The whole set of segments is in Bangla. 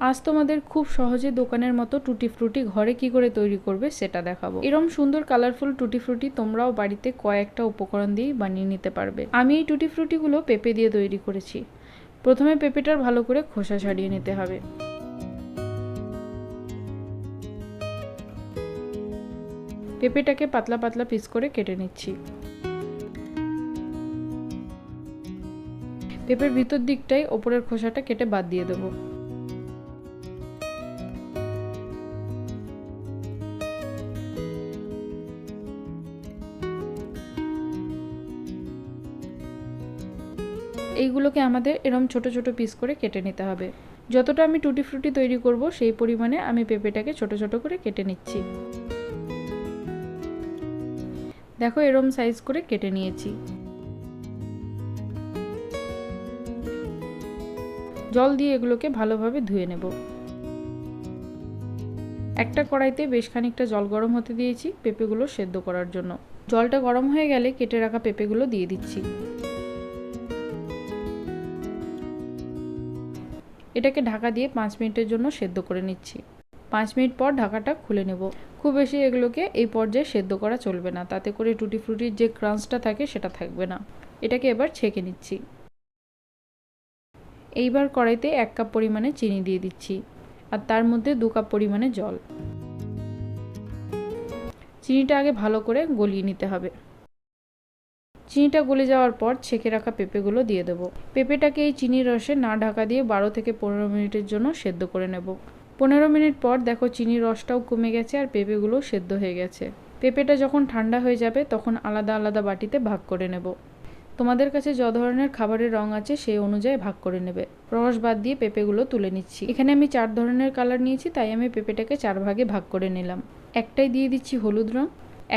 আজ তোমাদের খুব সহজে দোকানের মতো টুটি ফ্রুটি ঘরে কি করে তৈরি করবে সেটা দেখাবো। এরম সুন্দর কালারফুল টুটি ফ্রুটি তোমরাও বাড়িতে কয়েকটা উপকরণ দিয়েই বানিয়ে নিতে পারবে। আমি এই টুটি ফ্রুটিগুলো পেঁপে দিয়ে তৈরি করেছি। প্রথমে পেঁপেটার ভালো করে খোসা ছাড়িয়ে নিতে হবে। পেঁপেটাকে পাতলা পাতলা পিস করে কেটে নিচ্ছি। পেঁপের ভিতর দিকটাই ওপরের খোসাটা কেটে বাদ দিয়ে দেবো। এইগুলোকে আমাদের এরম ছোট ছোট পিস করে কেটে নিতে হবে। যতটা আমি টুটি ফ্রুটি তৈরি করব, সেই পরিমাণে আমি পেঁপেটাকে ছোট ছোট করে কেটে নিচ্ছি। দেখো এরম সাইজ করে কেটে নিয়েছি। জল দিয়ে এগুলোকে ভালোভাবে ধুয়ে নেব। একটা কড়াইতে বেশ খানিকটা জল গরম হতে দিয়েছি পেঁপেগুলো সেদ্ধ করার জন্য। জলটা গরম হয়ে গেলে কেটে রাখা পেঁপেগুলো দিয়ে দিচ্ছি। এটাকে ঢাকা দিয়ে পাঁচ মিনিটের জন্য সেদ্ধ করে নিচ্ছি। পাঁচ মিনিট পর ঢাকাটা খুলে নেব। খুব বেশি এগুলোকে এই পর্যায়ে সেদ্ধ করা চলবে না। তাতে করে টুটি ফ্রুটির যে ক্রাঞ্চটা থাকে সেটা থাকবে না। এটাকে এবার ছেঁকে নিচ্ছি। এইবার কড়াইতে এক কাপ পরিমাণে চিনি দিয়ে দিচ্ছি আর তার মধ্যে দু কাপ পরিমাণে জল। চিনিটা আগে ভালো করে গলিয়ে নিতে হবে। চিনিটা গলে যাওয়ার পর ছেঁকে রাখা পেঁপেগুলো দিয়ে দেবো। পেঁপেটাকে এই চিনির রসে না ঢাকা দিয়ে বারো থেকে পনেরো মিনিটের জন্য সেদ্ধ করে নেব। পনেরো মিনিট পর দেখো চিনির রসটাও কমে গেছে আর পেঁপেগুলোও সেদ্ধ হয়ে গেছে। পেঁপেটা যখন ঠান্ডা হয়ে যাবে তখন আলাদা আলাদা বাটিতে ভাগ করে নেব। তোমাদের কাছে য ধরনের খাবারের রং আছে সেই অনুযায়ী ভাগ করে নেবে। রস বাদ দিয়ে পেঁপেগুলো তুলে নিচ্ছি। এখানে আমি চার ধরনের কালার নিয়েছি, তাই আমি পেঁপেটাকে চার ভাগে ভাগ করে নিলাম। একটাই দিয়ে দিচ্ছি হলুদ রং,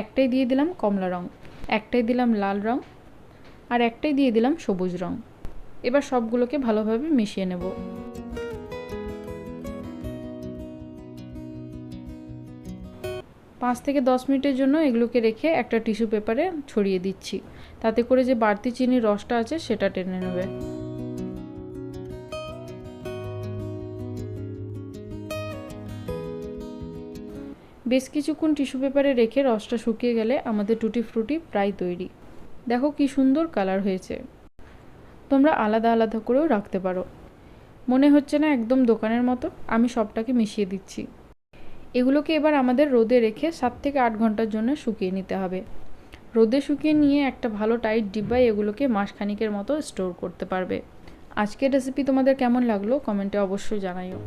একটাই দিয়ে দিলাম কমলা রং। একটাই দিলাম লাল রং আর একটাই দিয়ে দিলাম সবুজ রং। এবার সবগুলোকে ভালোভাবে মিশিয়ে নেব। পাঁচ থেকে দশ মিনিটের জন্য এগুলোকে রেখে একটা টিস্যু পেপারে ছড়িয়ে দিচ্ছি। তাতে করে যে বাড়তি চিনির রসটা আছে সেটা টেনে নেবে। বেশ কিছুক্ষণ টিস্যু পেপারে রেখে রসটা শুকিয়ে গেলে আমাদের টুটি ফ্রুটি প্রায় তৈরি। দেখো কি সুন্দর কালার হয়েছে। তোমরা আলাদা আলাদা করেও রাখতে পারো। মনে হচ্ছে না একদম দোকানের মতো, আমি সবটাকে মিশিয়ে দিচ্ছি। এগুলোকে এবার আমাদের রোদে রেখে সাত থেকে আট ঘণ্টার জন্য শুকিয়ে নিতে হবে। রোদে শুকিয়ে নিয়ে একটা ভালো টাইট ডিব্বায় এগুলোকে মাসখানিকের মতো স্টোর করতে পারবে। আজকের রেসিপি তোমাদের কেমন লাগল কমেন্টে অবশ্যই জানাইও।